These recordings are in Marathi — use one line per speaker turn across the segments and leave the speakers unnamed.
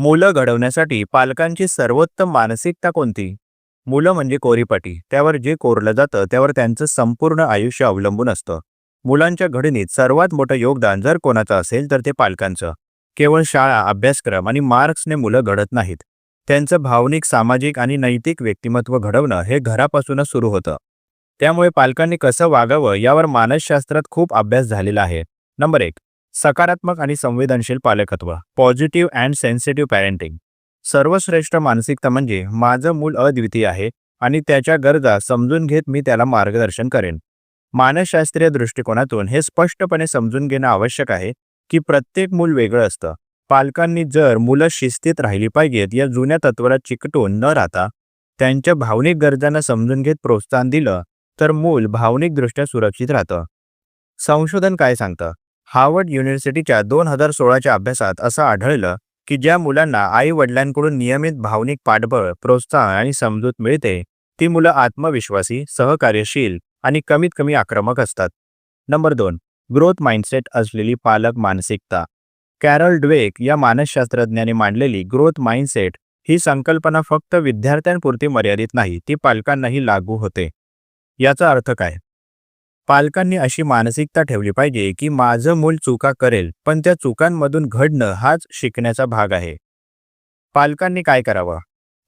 मुलं घडवण्यासाठी पालकांची सर्वोत्तम मानसिकता कोणती? मुलं म्हणजे कोरीपाटी. त्यावर जे कोरलं जातं त्यावर त्यांचं संपूर्ण आयुष्य अवलंबून असतं. मुलांच्या घडणीत सर्वात मोठं योगदान जर कोणाचं असेल तर ते पालकांचं. केवळ शाळा अभ्यासक्रम आणि मार्क्सने मुलं घडत नाहीत. त्यांचं भावनिक सामाजिक आणि नैतिक व्यक्तिमत्व घडवणं हे घरापासूनच सुरू होतं. त्यामुळे पालकांनी कसं वागावं यावर मानसशास्त्रात खूप अभ्यास झालेला आहे. नंबर एक सकारात्मक आणि संवेदनशील पालकत्व पॉझिटिव्ह अँड सेन्सिटिव्ह पॅरेंटिंग सर्वश्रेष्ठ मानसिकता म्हणजे माझं मूल अद्वितीय आहे आणि त्याच्या गरजा समजून घेत मी त्याला मार्गदर्शन करेन. मानसशास्त्रीय दृष्टिकोनातून हे स्पष्टपणे समजून घेणं आवश्यक आहे की प्रत्येक मूल वेगळं असतं. पालकांनी जर मुलं शिस्तीत राहिली पाहिजेत या जुन्या तत्वाला चिकटून न राहता त्यांच्या भावनिक गरजांना समजून घेत प्रोत्साहन दिलं तर मूल भावनिकदृष्ट्या सुरक्षित राहतं. संशोधन काय सांगतं? हार्वर्ड युनिव्हर्सिटीच्या दोन हजार सोळाच्या अभ्यासात असं आढळलं की ज्या मुलांना आई वडिलांकडून नियमित भावनिक पाठबळ प्रोत्साहन आणि समजूत मिळते ती मुलं आत्मविश्वासी सहकार्यशील आणि कमीत कमी आक्रमक असतात. नंबर दोन ग्रोथ माइंडसेट असलेली पालक मानसिकता. कॅरल ड्वेक या मानसशास्त्रज्ञाने मांडलेली ग्रोथ माइंडसेट ही संकल्पना फक्त विद्यार्थ्यांपुरती मर्यादित नाही ती पालकांनाही लागू होते. याचा अर्थ काय? पालकांनी अशी मानसिकता ठेवली पाहिजे की माझं मूल चुका करेल पण त्या चुकांमधून घडणं हाच शिकण्याचा भाग आहे. पालकांनी काय करावं?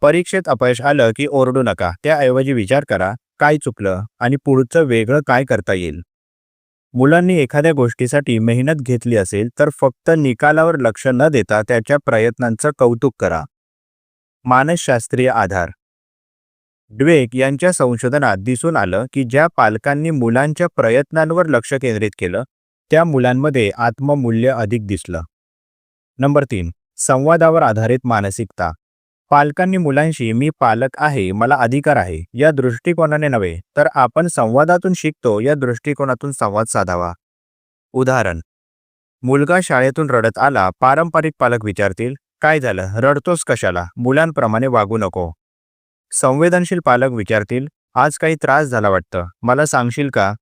परीक्षेत अपयश आलं की ओरडू नका त्याऐवजी विचार करा काय चुकलं आणि पुढचं वेगळं काय करता येईल? मुलांनी एखाद्या गोष्टीसाठी मेहनत घेतली असेल तर फक्त निकालावर लक्ष न देता त्याच्या प्रयत्नांचं कौतुक करा. मानसशास्त्रीय आधार ड्वेक यांच्या संशोधनात दिसून आलं की ज्या पालकांनी मुलांच्या प्रयत्नांवर लक्ष केंद्रित केलं त्या मुलांमध्ये आत्ममूल्य अधिक दिसलं. नंबर तीन संवादावर आधारित मानसिकता. पालकांनी मुलांशी मी पालक आहे मला अधिकार आहे या दृष्टिकोनाने नव्हे तर आपण संवादातून शिकतो या दृष्टिकोनातून संवाद साधावा. उदाहरण मुलगा शाळेतून रडत आला पारंपरिक पालक विचारतील काय झालं रडतोस कशाला? मुलांप्रमाणे वागू नको. संवेदनशील पालक विचारतील आज काही त्रास झाला वाटतं. मला सांगशील का?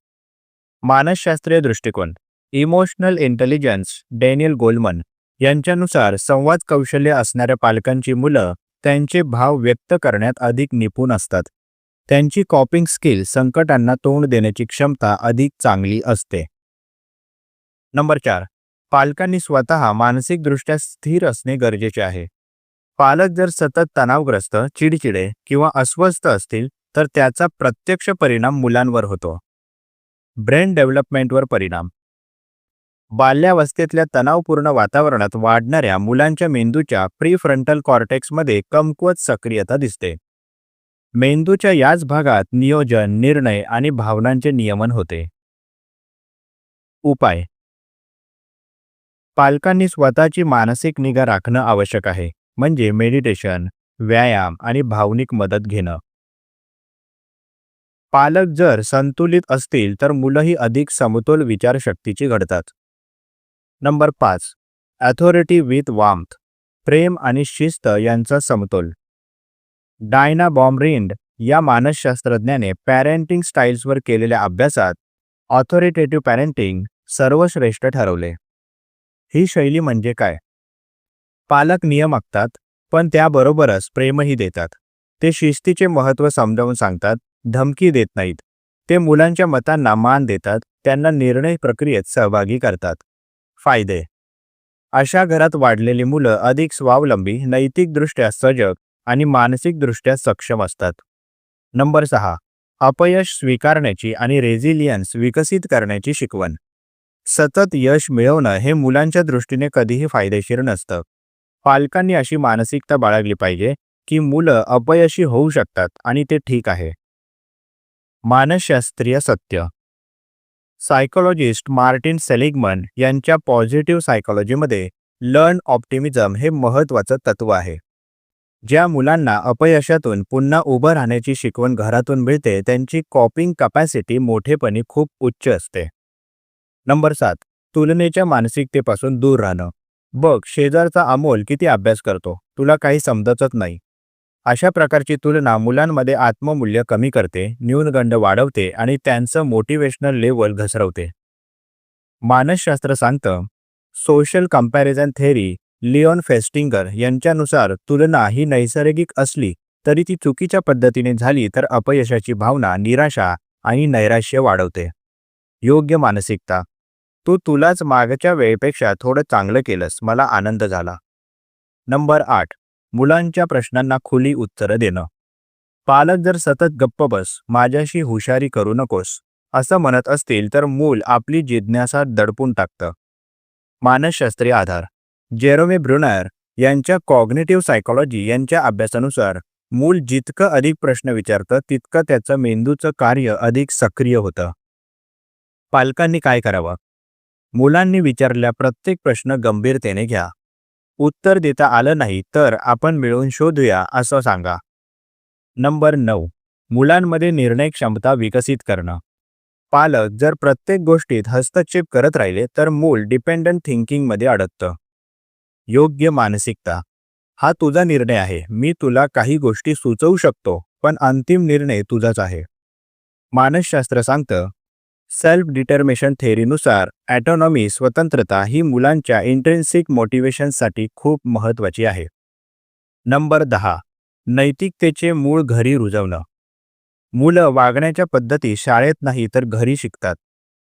मानसशास्त्रीय दृष्टिकोन. Emotional intelligence Daniel Goleman. यांच्यानुसार संवाद कौशल्य असणाऱ्या पालकांची मुलं त्यांचे भाव व्यक्त करण्यात अधिक निपुण असतात. त्यांची कॉपिंग स्किल संकटांना तोंड देण्याची क्षमता अधिक चांगली असते. नंबर चार. पालकांनी स्वतः मानसिकदृष्ट्या स्थिर असणे गरजेचे आहे. पालक जर सतत तणावग्रस्त चिडचिडे किंवा अस्वस्थ असतील तर त्याचा प्रत्यक्ष परिणाम मुलांवर होतो. ब्रेन डेव्हलपमेंटवर परिणाम. बाल्यावस्थेतल्या तणावपूर्ण वातावरणात वाढणाऱ्या मुलांच्या मेंदूच्या प्रीफ्रंटल कॉर्टेक्समध्ये कमकुवत सक्रियता दिसते. मेंदूच्या याच भागात नियोजन निर्णय आणि भावनांचे नियमन होते. उपाय. पालकांनी स्वतःची मानसिक निगा राखणं आवश्यक आहे. म्हणजे मेडिटेशन व्यायाम आणि भावनिक मदत घेणं. पालक जर संतुलित असतील तर मुलंही अधिक समतोल विचारशक्तीची घडतात. नंबर पाच अथॉरिटी विथ वाम्थ प्रेम आणि शिस्त यांचा समतोल. डायना बॉम्ब्रिंड या मानसशास्त्रज्ञाने पॅरेंटिंग स्टाईल्सवर केलेल्या अभ्यासात ऑथॉरिटेटिव्ह पॅरेंटिंग सर्वश्रेष्ठ ठरवले. ही शैली म्हणजे काय? पालक नियम आखतात पण त्याबरोबरच प्रेमही देतात. ते शिस्तीचे महत्त्व समजावून सांगतात धमकी देत नाहीत. ते मुलांच्या मतांना मान देतात त्यांना निर्णय प्रक्रियेत सहभागी करतात. फायदे. अशा घरात वाढलेली मुलं अधिक स्वावलंबी नैतिकदृष्ट्या सजग आणि मानसिकदृष्ट्या सक्षम असतात. नंबर सहा. अपयश स्वीकारण्याची आणि रेझिलियन्स विकसित करण्याची शिकवण. सतत यश मिळवणं हे मुलांच्या दृष्टीने कधीही फायदेशीर नसतं. पालकांनी अशी मानसिकता बाळगली पाहिजे की मुलं अपयशी होऊ शकतात आणि ते ठीक आहे. मानसशास्त्रीय सत्य. सायकोलॉजिस्ट मार्टिन सेलिगमन यांच्या पॉझिटिव्ह सायकोलॉजीमध्ये लर्न ऑप्टिमिझम हे महत्त्वाचं तत्व आहे. ज्या मुलांना अपयशातून पुन्हा उभं राहण्याची शिकवण घरातून मिळते त्यांची कॉपिंग कपॅसिटी मोठेपणी खूप उच्च असते. नंबर सात तुलनेच्या मानसिकतेपासून दूर राहणं. बघ शेजारचा अमोल किती अभ्यास करतो तुला काही समजतच नाही. अशा प्रकारची तुलना मुलांमध्ये आत्ममूल्य कमी करते न्यूनगंड वाढवते आणि त्यांचं मोटिवेशनल लेवल घसरवते. मानसशास्त्र सांगतं social comparison theory Leon Festinger यांच्यानुसार तुलना ही नैसर्गिक असली तरी ती चुकीच्या पद्धतीने झाली तर अपयशाची भावना निराशा आणि नैराश्य वाढवते. योग्य मानसिकता. तू तुलाच मागच्या वेळेपेक्षा थोडं चांगलं केलंस मला आनंद झाला. नंबर आठ. मुलांच्या प्रश्नांना खुली उत्तरं देणं. पालक जर सतत गप्प बस माझ्याशी हुशारी करू नकोस असं म्हणत असतील तर मूल आपली जिज्ञासा दडपून टाकतं. मानसशास्त्रीय आधार. जेरोमे ब्रुनर यांच्या कॉग्नेटिव्ह सायकोलॉजी यांच्या अभ्यासानुसार मूल जितकं अधिक प्रश्न विचारतं तितकं त्याचं मेंदूचं कार्य अधिक सक्रिय होतं. पालकांनी काय करावं? मुलांनी विचारलेला प्रत्येक प्रश्न गंभीरतेने घ्या. उत्तर देता आलं नाही तर आपण मिळून शोधूया असं सांगा. नंबर नऊ. मुलांमध्ये निर्णय क्षमता विकसित करणं. पालक जर प्रत्येक गोष्टीत हस्तक्षेप करत राहिले तर मूल डिपेंडंट थिंकिंगमध्ये अडकतं. योग्य मानसिकता. हा तुझा निर्णय आहे. मी तुला काही गोष्टी सुचवू शकतो पण अंतिम निर्णय तुझाच आहे. मानसशास्त्र सांगतं सेल्फ डिटर्मेशन थेअरीनुसार ॲटॉनॉमी स्वतंत्रता ही मुलांच्या इंट्रेन्सिक मोटिवेशनसाठी खूप महत्त्वाची आहे. नंबर दहा नैतिकतेचे मूळ घरी रुजवणं. मुलं वागण्याच्या पद्धती शाळेत नाही तर घरी शिकतात.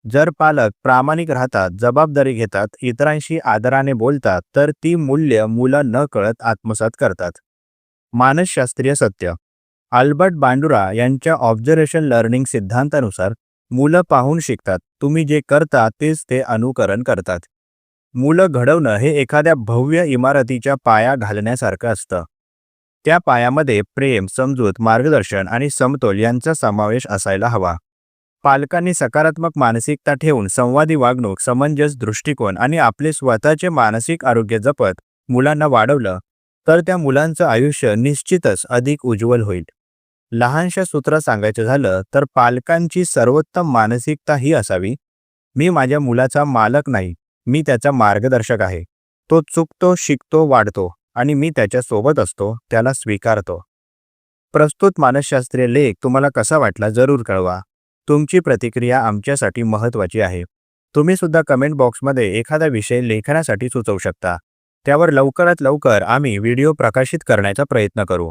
जर पालक प्रामाणिक राहतात जबाबदारी घेतात इतरांशी आदराने बोलतात तर ती मूल्य मुलं न कळत आत्मसात करतात. मानसशास्त्रीय सत्य. अल्बर्ट बांडुरा यांच्या ऑब्झर्वेशन लर्निंग सिद्धांतानुसार मुलं पाहून शिकतात. तुम्ही जे करता तेच ते अनुकरण करतात. मुलं घडवणं हे एखाद्या भव्य इमारतीच्या पाया घालण्यासारखं असतं. त्या पायामध्ये प्रेम समजूत मार्गदर्शन आणि समतोल यांचा समावेश असायला हवा. पालकांनी सकारात्मक मानसिकता ठेवून संवादी वागणूक समंजस दृष्टिकोन आणि आपले स्वतःचे मानसिक आरोग्य जपत मुलांना वाढवलं तर त्या मुलांचं आयुष्य निश्चितच अधिक उज्ज्वल होईल. लहानशा सूत्र सांगायचं झालं तर पालकांची सर्वोत्तम मानसिकता ही असावी. मी माझ्या मुलाचा मालक नाही. मी त्याचा मार्गदर्शक आहे. तो चुकतो शिकतो वाढतो आणि मी त्याच्यासोबत असतो त्याला स्वीकारतो. प्रस्तुत मानसशास्त्रीय लेख तुम्हाला कसा वाटला जरूर कळवा. तुमची प्रतिक्रिया आमच्यासाठी महत्त्वाची आहे. तुम्ही सुद्धा कमेंट बॉक्समध्ये एखादा विषय लेखनासाठी सुचवू शकता. त्यावर लवकरात लवकर आम्ही व्हिडिओ प्रकाशित करण्याचा प्रयत्न करू.